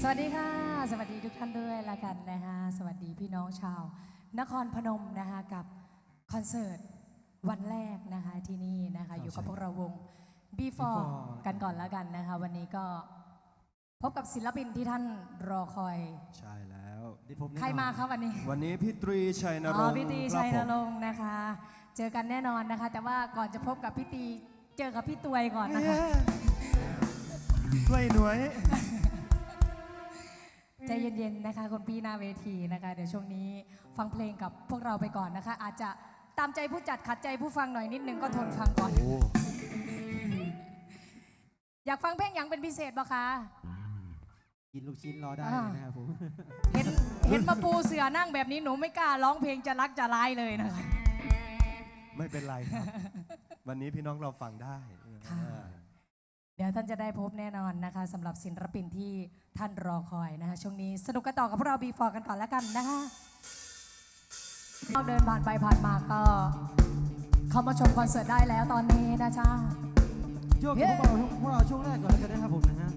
สวัสดีค่ะ สวัสดีทุกท่านด้วยละกันนะคะสวัสดีพี่น้องชาว นครพนมนะคะกับคอนเสิร์ตวันแรกนะคะที่นี่นะคะ อยู่กับพวกเราวง Before Before กันก่อนแล้วกันนะคะ วันนี้ก็พบกับศิลปินที่ท่านรอคอย ใช่แล้วได้พบแน่นอนใครมาคะวันนี้ วันนี้พี่ตรีชัยนอ๋รองพี่ตีคชัรับยผนมรงค์นะคะ เจอกันแน่นอนนะคะ แต่ว่าก่อนจะพบกับพี่ตีเจอกับพี่ตวยก่อนนะคะ ด้วยหน่วย ใจเย็นๆนะคะคุณพี่หน้าเวทีนะคะ เดี๋ยวช่วงนี้ฟังเพลงกับพวกเราไปก่อนนะคะ อาจจะตามใจผู้จัดขัดใจผู้ฟังหน่อยนิดนึงก็ทนฟังก่อนโอ้อยากฟังเพลงอย่างเป็นพิเศษบ่คะกินลูกชิ้นรอได้อ่าเลยนะครับผม เห็นเห็นมาปูเสือนั่งแบบนี้หนูไม่กล้าร้องเพลงจะรักจะร้ายเลยนะคะ ไม่เป็นไรครับ วันนี้พี่น้องเราฟังได้ค่ะ เดี๋ยวท่านจะได้พบแน่นอนนะคะสำหรับศิลปินที่ท่านรอคอยนะคะช่วงนี้สนุกกันต่อกับพวกเราบีฟอร์กันก่อนแล้วกันนะคะเราเดินผ่านไปผ่านมาก็ เข้ามาชมคอนเสิร์ตได้แล้วตอนนี้นะจ๊ะโยกกับพวกเราพวกเราช่วงแรกก่อนแล้วกันนะครับผมนะฮะ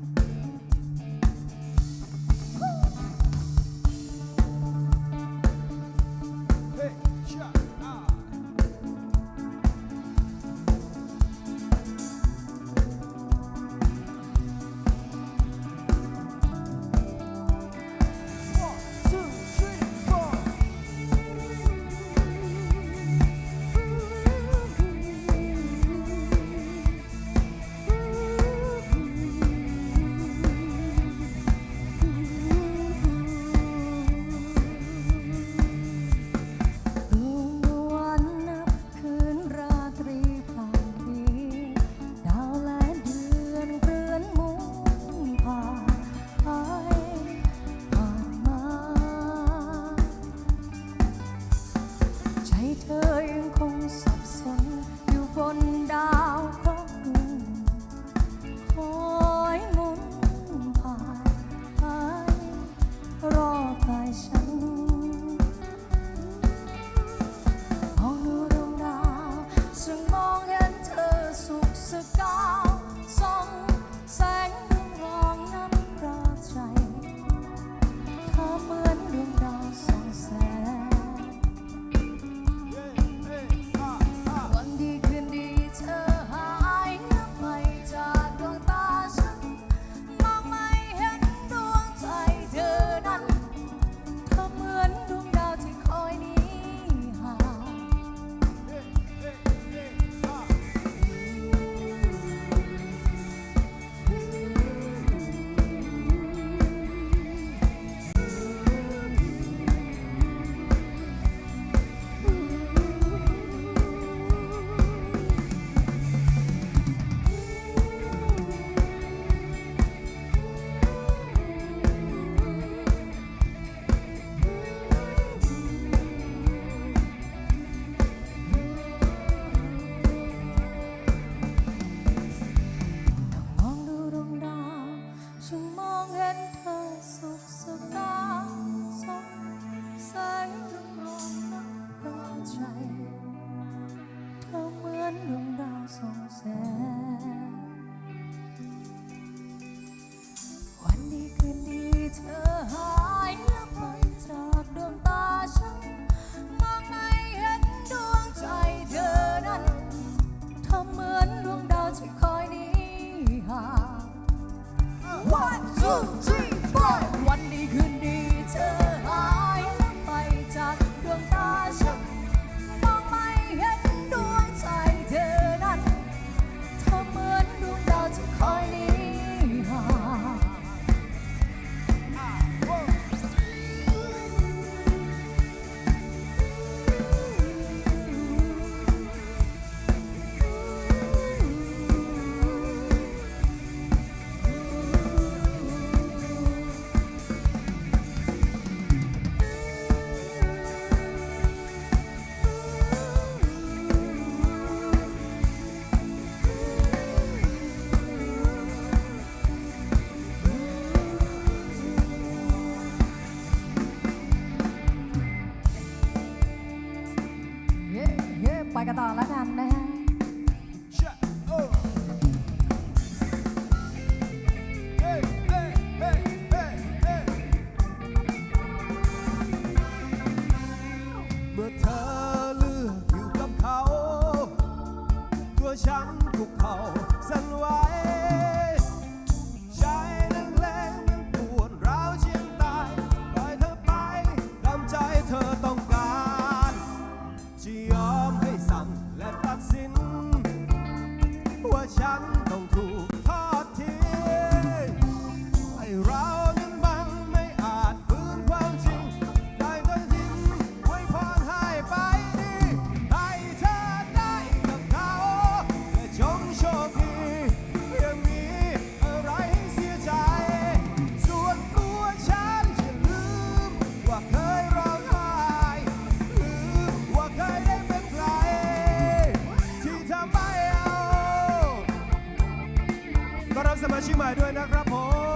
สมาชิกใหม่ด้วยนะครับผ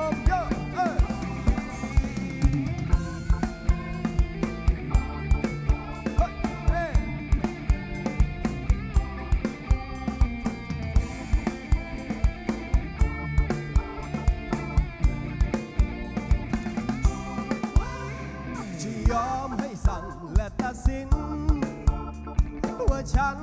มโยเยอมให้สั่งและตัสินว่าฉัน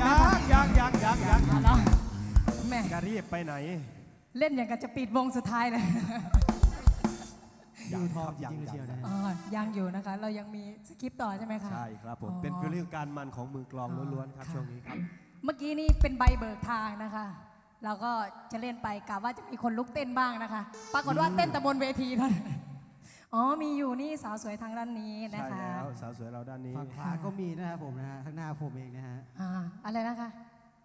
ยันะะยังยังยังยังนะแม่จะรีบไปไหนเล่นอย่างกันจะปิดวงสุดท้ายเลยยังครัยังยัง อ๋อยังอยู่นะคะ เรายังมีสคริปต่อใช่ไหมคะใช่ครับผม เป็นเรื่องการมันของมือกลองล้วนๆครับช่วงนี้ครับ เมื่อกี้นี่เป็นใบเบิกทางนะคะ เราก็จะเล่นไปกะว่าจะมีคนลุกเต้นบ้างนะคะ ปรากฏว่าเต้นแต่บนเวทีเท่านั้น อ๋อมีอยู่นี่สาวสวยทางด้านนี้นะใช่คะแล้วสาวสวยเราด้านนี้ ฝั่งขวาก็มีนะครับผมนะฮะข้างหน้าผมเองนะฮะอ่าอะไรนะคะ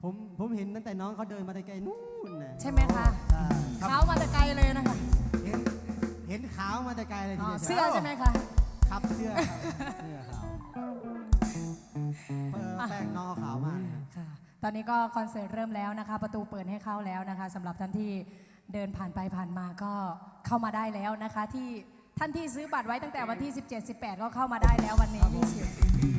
ผมผมเห็นตั้งแต่น้องเขาเดินมาแต่ไกลนู่นนะใช่ไหมคะใช่เท้ามาแต่ไกลเลยนะคะเห็นเห็นขาวมาแต่ไกลเลยทีอ๋อเดียวเสื้อใช่ไหมคะ ครับเสื้อครับเสื้อขาวเออแป้งน้องเขาขาวมากนะค่ะตอนนี้ก็คอนเสิร์ตเริ่มแล้วนะคะ ประตูเปิดให้เข้าแล้วนะคะสำหรับท่านที่เดินผ่านไปผ่านมาก็เข้ามาได้แล้วนะคะ ที่ ท่านที่ซื้อบัตรไว้ตั้งแต่วันที่ 17 18 ก็เข้ามาได้แล้ววันนี้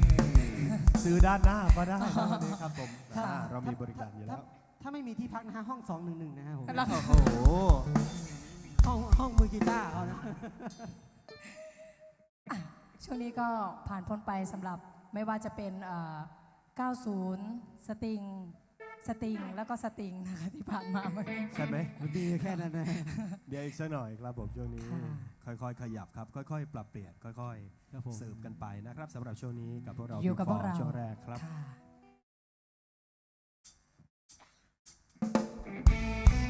20ซื้อด้านหน้าก็ได้นะวันนี้ครับผมอ่าเรามีบริการอยู่แล้ว ถ้าไม่มีที่พักนะฮะห้อง 211 นะฮะผมแล้วโอ้โห ห้องห้องมือกีตาร์เขานะอะช่วงนี้ก็ผ่านพ้นไปสำหรับไม่ว่าจะเป็นเอ่อ90 สติง สติงแล้วก็สติงนะคะที่ผ่านมาเมื่อกี้ ใช่ไหมมันดีแค่นั้นนะ เดี๋ยวอีกสักหน่อยครับผมช่วงนี้ค่ะค่อยๆ ขยับครับ ค่อยๆ ปรับเปลี่ยนค่อยครับผม ๆ สืบกันไปนะครับสำหรับช่วงนี้กับพวกเราอยู่กับพวกเราช่วงแรกครับค่ะ